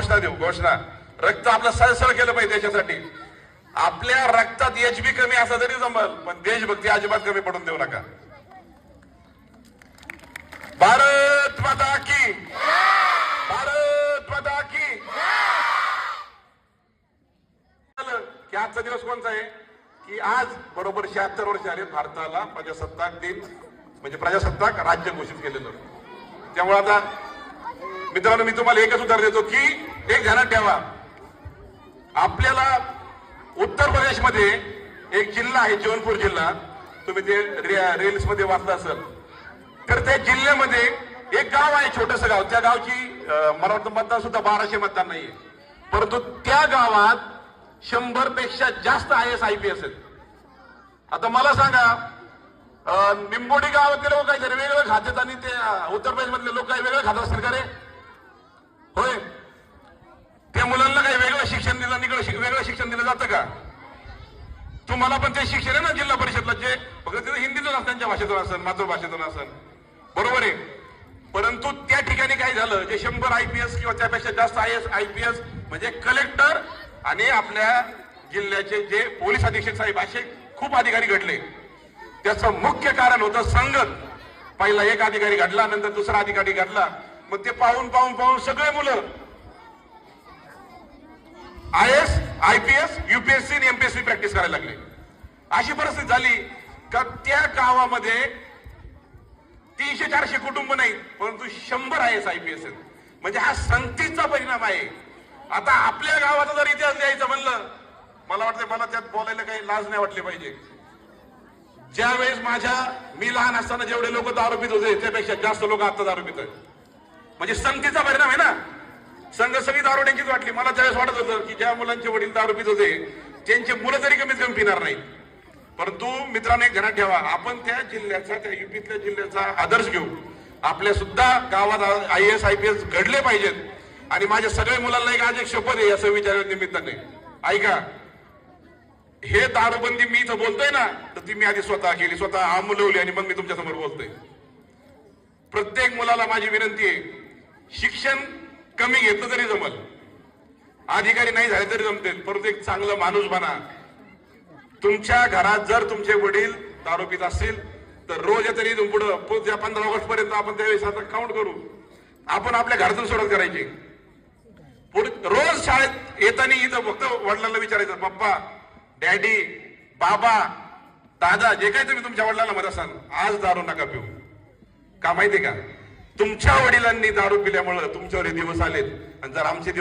घोषणा देऊ घोषणा. रक्त आपलं सळसळ केलं पाहिजे देशासाठी आपल्या रक्तात एच बी कमी असं तरी जमल पण देशभक्ती अजिबात कमी पडून देऊ नका. भारत माता की. भारत माता की. की आजचा दिवस कोणता आहे? की आज बरोबर शहात्तर वर्ष आले भारताला प्रजासत्ताक दिन म्हणजे प्रजासत्ताक राज्य घोषित केलेलं. त्यामुळे आता मित्रांनो मी तुम्हाला एकच उत्तर देतो की एक ध्यानात ठेवा. आपल्याला उत्तर प्रदेशमध्ये एक जिल्हा आहे जौनपूर जिल्हा. तुम्ही ते रील्समध्ये वाचला असेल. तर त्या जिल्ह्यामध्ये एक गाव आहे छोटस गाव. त्या गावची मला वाटतं मतदान सुद्धा बाराशे मतदान नाहीये. परंतु त्या गावात शंभरपेक्षा जास्त I S I P S आहेत. आता मला सांगा निंबोडी गावातले लोक काहीतरी वेगळं खातात आणि ते उत्तर प्रदेश मधले लोक काही वेगळं खात सरकार रे होय. त्या मुलांना काही वेगळं शिक्षण दिलं निगळं शिक- वेगळं शिक्षण दिलं जातं का? तुम्हाला पण ते शिक्षण आहे ना जिल्हा परिषदला जे फक्त तिथे हिंदीतून असतं त्यांच्या भाषेतून असेल मातृभाषेतून असेल बरोबर आहे? परंतु त्या ठिकाणी काय झालं जे शंभर आयपीएस किंवा त्यापेक्षा जास्त आय एस आयपीएस म्हणजे कलेक्टर आणि आपल्या जिल्ह्याचे जे पोलीस अधीक्षक साहेब असे खूप अधिकारी घडले. त्याचं मुख्य कारण होतं संगत. पहिला एक अधिकारी घडला नंतर दुसरा अधिकारी घडला. मग ते पाहून पाहून पाहून सगळे मुलं I S I P S UPSC आणि एमपीएससी प्रॅक्टिस करायला लागले. अशी परिस्थिती झाली का त्या गावामध्ये तीनशे चारशे कुटुंब नाही परंतु शंभर I S I P S आहेत. म्हणजे हा संगतीचा परिणाम आहे. आता आपल्या गावाचा जर इतिहास लिहायचा म्हणलं मला वाटतं मला त्यात बोलायला काही लाज नाही वाटली पाहिजे. ज्यावेळेस माझ्या मी लहान असताना जेवढे लोक दारू पित होते त्यापेक्षा जास्त लोक आता दारू पित आहेत म्हणजे संगतीचा परिणाम आहे ना? संघ सगळी दारुड्यांचीच वाटली. मला त्यावेळेस वाटत होतं की ज्या मुलांचे वडील दारू पित होते त्यांचे मुलं तरी कमीत कमी पिणार नाही. परंतु मित्रांनो एक घरात ठेवा. आपण त्या जिल्ह्याचा त्या युपीतल्या जिल्ह्याचा आदर्श घेऊ. आपल्या सुद्धा गावात I S I P S घडले पाहिजेत. आणि माझ्या सगळ्या मुलांना एक आज एक शपथ आहे या संविचार निमित्ताने. ऐका हे दारूबंदी मी इथं बोलतोय ना तर ती मी आधी स्वतः केली. स्वतः आमलवली आणि मग मी तुमच्यासमोर बोलतोय. प्रत्येक मुलाला माझी विनंती आहे शिक्षण कमी घेतलं तरी जमल. अधिकारी नाही झाले तरी जमते परंतु एक चांगलं माणूस बना. तुमच्या घरात जर तुमचे वडील दारू पित असतील तर रोज तरी इथून पुढं पुढच्या पंधरा ऑगस्ट पर्यंत आपण त्यावेळेस आता काउंट करू. आपण आपल्या घरातून सुरुवात करायची. पुढे रोज शाळेत येताना इथं फक्त वडिलांना विचारायचं पप्पा डॅडी बाबा दादा जे काही तुम्ही तुमच्या वडिलांना म्हणत असाल आज दारू नका पिऊ. का माहितीये का? तुमच्या वडिलांनी दारू पिल्यामुळं तुमच्यावर हे दिवस आलेत. आणि जर आमचे दिवस